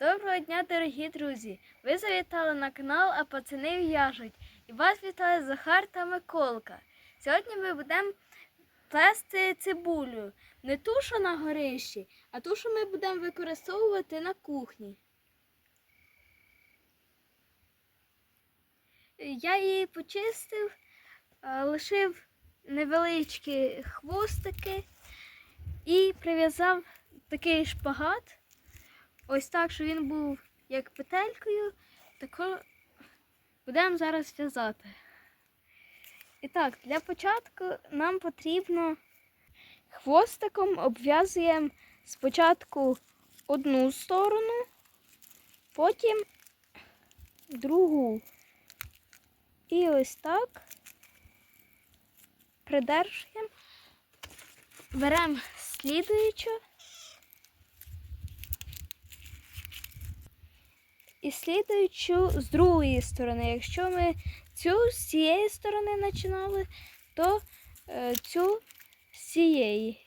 Доброго дня, дорогі друзі! Ви завітали на канал, а пацани в'яжуть. І вас вітає Захар та Миколка. Сьогодні ми будемо плести цибулю. Не ту, що на горищі, а ту, що ми будемо використовувати на кухні. Я її почистив, лишив невеличкі хвостики і прив'язав такий шпагат. Ось так, що він був як петелькою, тако будемо зараз в'язати. І так, для початку нам потрібно хвостиком обв'язуємо спочатку одну сторону, потім другу. І ось так придержуємо, беремо слідуючу. І слідуючу з другої сторони. Якщо ми цю з цієї сторони починали, то е, цю з цієї.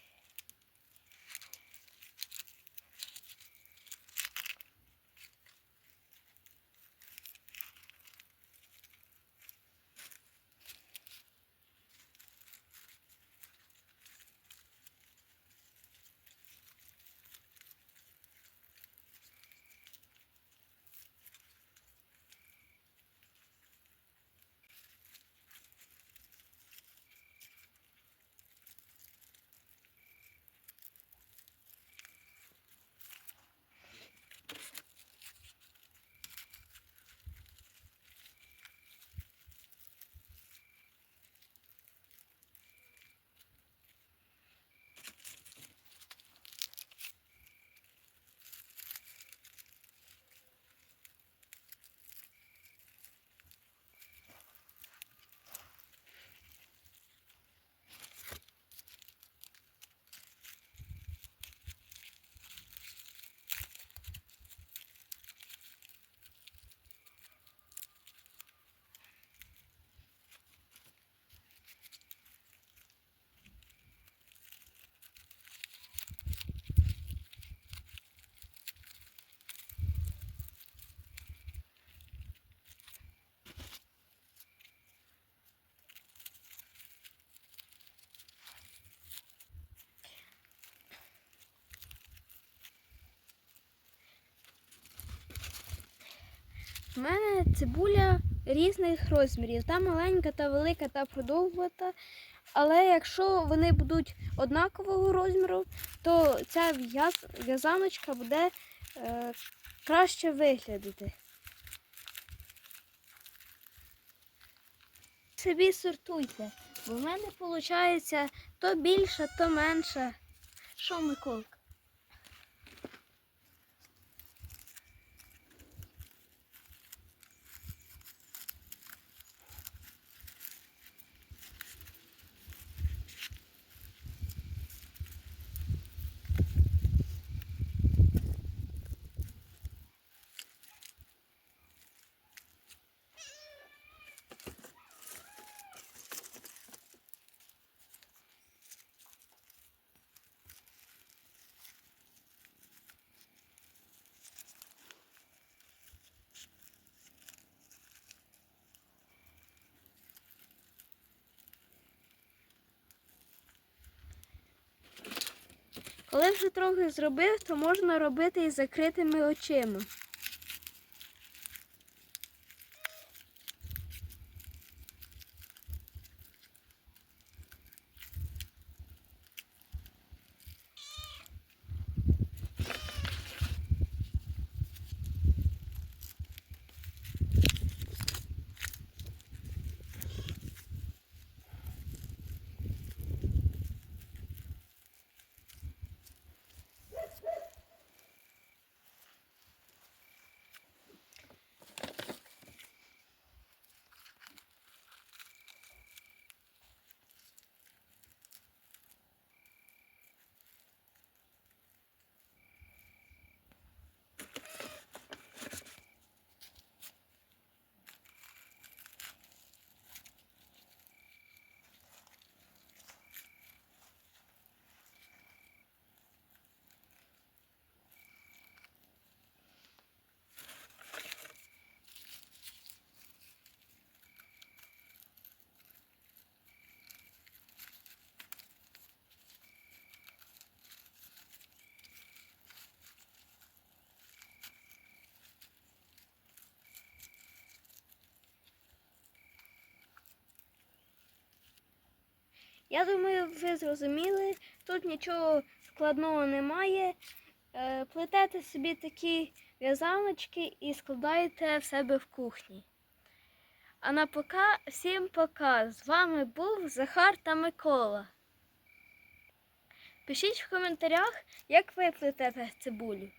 У мене цибуля різних розмірів. Та маленька, та велика, та продовгувата. Але якщо вони будуть однакового розміру, то ця в'язаночка буде е, краще виглядати. Собі сортуйте, бо в мене виходить то більше, то менше. Що, Миколка? Коли вже трохи зробив, то можна робити із закритими очима. Я думаю, ви зрозуміли, тут нічого складного немає. Е, Плетете собі такі в'язаночки і складаєте в себе в кухні. А на пока всім пока. З вами був Захар та Микола. Пишіть в коментарях, як ви плетете цибулю.